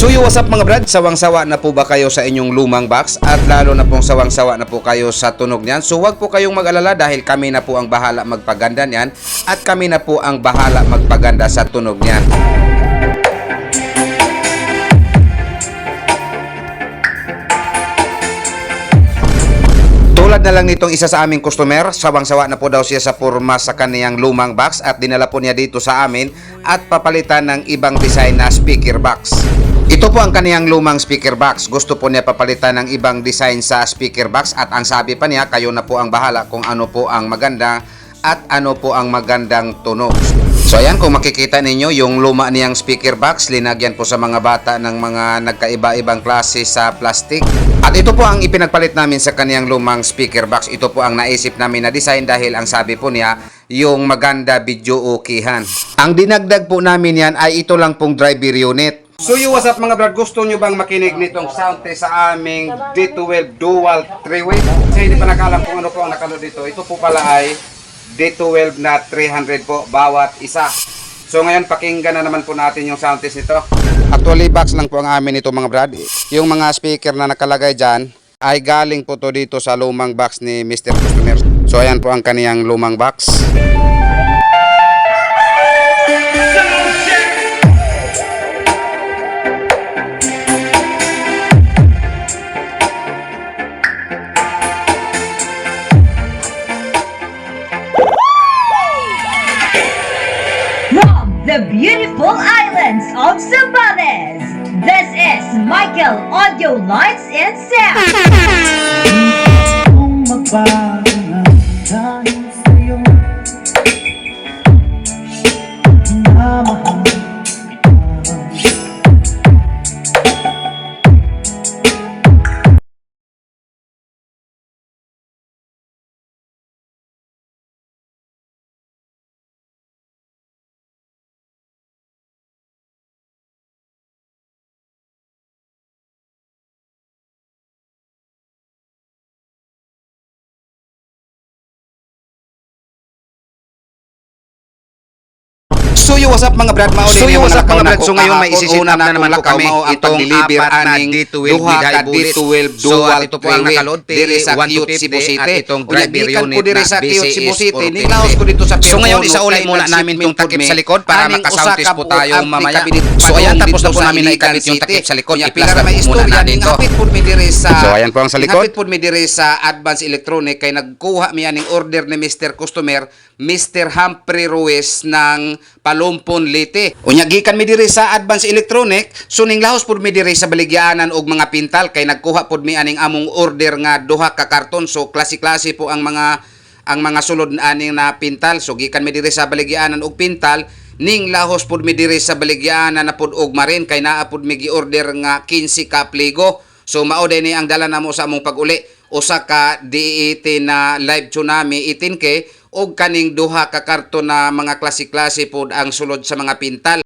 So yo, what's up mga brad? Sawang-sawa na po ba kayo sa inyong lumang box? At lalo na pong sawang-sawa na po kayo sa tunog niyan. So wag po kayong mag-alala dahil kami na po ang bahala magpaganda niyan at kami na po ang bahala magpaganda sa tunog niyan. Tulad na lang nitong isa sa aming customer, sawang-sawa na po daw siya sa purma sa kaniyang lumang box at dinala po niya dito sa amin at papalitan ng ibang design na speaker box. Ito po ang kaniyang lumang speaker box. Gusto po niya papalitan ng ibang design sa speaker box at ang sabi pa niya, kayo na po ang bahala kung ano po ang maganda at ano po ang magandang tunog. So ayan, kung makikita ninyo, yung luma niyang speaker box, linagyan po sa mga bata ng mga nagkaiba-ibang klase sa plastic. At ito po ang ipinagpalit namin sa kaniyang lumang speaker box. Ito po ang naisip namin na design dahil ang sabi po niya, yung maganda video okihan. Ang dinagdag po namin yan ay ito lang pong driver unit. So you what's up mga brad, gusto nyo bang makinig nitong sound test sa aming D12 dual 3-way? Kasi hindi pa nakalam kung ano po ang nakalo dito. Ito po pala ay D12 na 300 po bawat isa. So ngayon pakinggan na naman po natin yung sound test nito. Actually box lang po ang amin ito mga brad. Yung mga speaker na nakalagay dyan ay galing po to dito sa lumang box ni Mr. Customer. So ayan po ang kaniyang lumang box. The beautiful islands of Zambales, this is Michael Audio Lights and Sound. So yo, what's up mga brad? Mauli So, yo, what's up, mga brad? So ngayon may isisip na naman po kami itong na aning D12 duha with ka high bullet. D12 So at ito po ang sa Cute Cute Cebu Cebu City at itong driver unit po diri na sa BCS Cebu City. 450. Nilaos ko dito sa So, ngayon, isauli kay muna namin yung takip sa likod para ka po tayo mamaya. So, ayan, tapos na po namin na ikabit yung takip sa likod. Pila na po muna natin to. So, ayan po ang sa likod. hapit pod mi diri sa Advance Electronic kay nagkuha mi aning order ni Mr. Customer Mr. Humphrey Ruiz ng Palumpon Leyte. Unya gikan mi diri sa Advance Electronic, suning lahos pud mi diri sa baligyanan og mga pintal kay nagkuha pud mi aning among order nga duha ka karton. So klase-klase po ang mga ang mga sulod aning na pintal. So gikan mi diri sa baligyanan og pintal ning lahos pud mi diri sa baligyanan na pud og marin kay naa pud mi gi-order nga 15 ka pligo. So mao ni ang dala namo sa among pag-uli usa ka DET na live tsunami 18K og kaning duha ka karton na mga klase-klase pod ang sulod sa mga pintal.